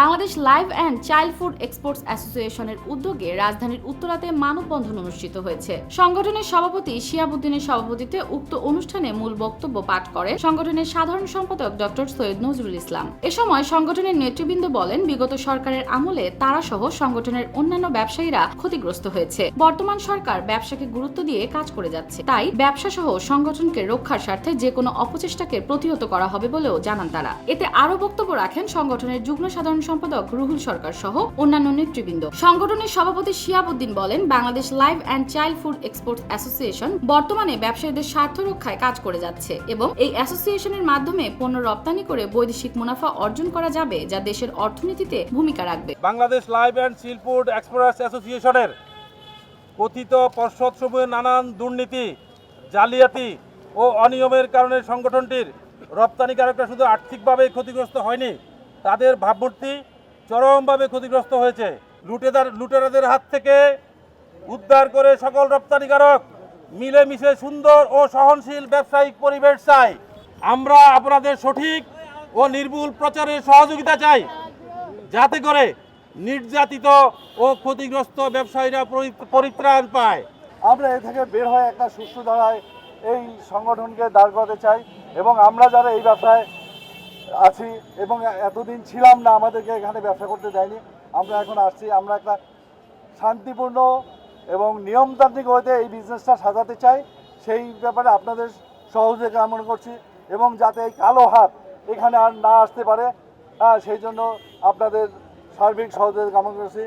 Bangladesh live and chilled food exports অ্যাসোসিয়েশনের উদ্যোগে রাজধানীর উত্তরাতে মানববন্ধন অনুষ্ঠিত হয়েছে। সংগঠনের সভাপতি শিয়াবুদ্দিনের সভাপতিত্বে উক্ত অনুষ্ঠানে মূল বক্তব্য পাঠ করেন সংগঠনের সাধারণ সম্পাদক ডক্টর সৈয়দ নজরুল ইসলাম। এ সময় সংগঠনের নেতৃবৃন্দ বলেন, বিগত সরকারের আমলে তারা সহ সংগঠনের অন্যান্য ব্যবসায়ীরা ক্ষতিগ্রস্ত হয়েছে। বর্তমান সরকার ব্যবসাকে গুরুত্ব দিয়ে কাজ করে যাচ্ছে। তাই ব্যবসা সহ সংগঠনকে রক্ষার স্বার্থে যে কোনো অপচেষ্টাকে প্রতিহত করা হবে বলেও জানান তারা। এতে আরও বক্তব্য রাখেন সংগঠনের যুগ্ম সাধারণ সম্পাদক রুহুল সরকার সহ অন্যান্য নেতৃবৃন্দ। সংগঠনের সভাপতি শিয়াবুদ্দিন বলেন, Bangladesh live and chilled food exports association বর্তমানে ব্যবসায়ীদের স্বার্থ রক্ষায় কাজ করে যাচ্ছে এবং এই অ্যাসোসিয়েশনের মাধ্যমে পণ্য রপ্তানি করে বৈদেশিক মুনাফা অর্জন করা যাবে যা দেশের অর্থনীতিতে ভূমিকা রাখবে। Bangladesh live and chilled food express অ্যাসোসিয়েশনের কথিত পর্ষদসমূহের নানান দুর্নীতি, জালিয়াতি ও অনিয়মের কারণে সংগঠনটির রপ্তানিকারকরা শুধু আর্থিকভাবে ক্ষতিগ্রস্ত হয়নি তাদের ভাবমূর্তি চরমভাবে ক্ষতিগ্রস্ত হয়েছে। লুটেদার, লুটেরাদের হাত থেকে উদ্ধার করে সকল রপ্তানিকারক মিলেমিশে সুন্দর ও সহনশীল ব্যবসায়িক পরিবেশ চাই। আমরা আপনাদের সঠিক ও নির্ভুল প্রচারের সহযোগিতা চাই। যাতে করে নির্যাতিত ও ক্ষতিগ্রস্ত ব্যবসায়ীরা পরি- পরিত্রাণ পায়। আমরা এ থেকে বের হয়ে একটা সুষ্ঠু ধারায় এই সংগঠনকে দাঁড় করাতে চাই এবং আমরা যারা এই ব্যবসায় আছি এবং এতদিন ছিলাম না, আমাদেরকে এখানে ব্যবসা করতে দেয়নি। আমরা এখন আসছি, আমরা একটা শান্তিপূর্ণ এবং নিয়মতান্ত্রিক হতে এই বিজনেসটা সাজাতে চাই। সেই ব্যাপারে আপনাদের সহজে কামনা করছি এবং যাতে এই কালো হাত এখানে আর না আসতে পারে সেই জন্য আপনাদের সার্বিক সহযোগিতা কামনা করছি।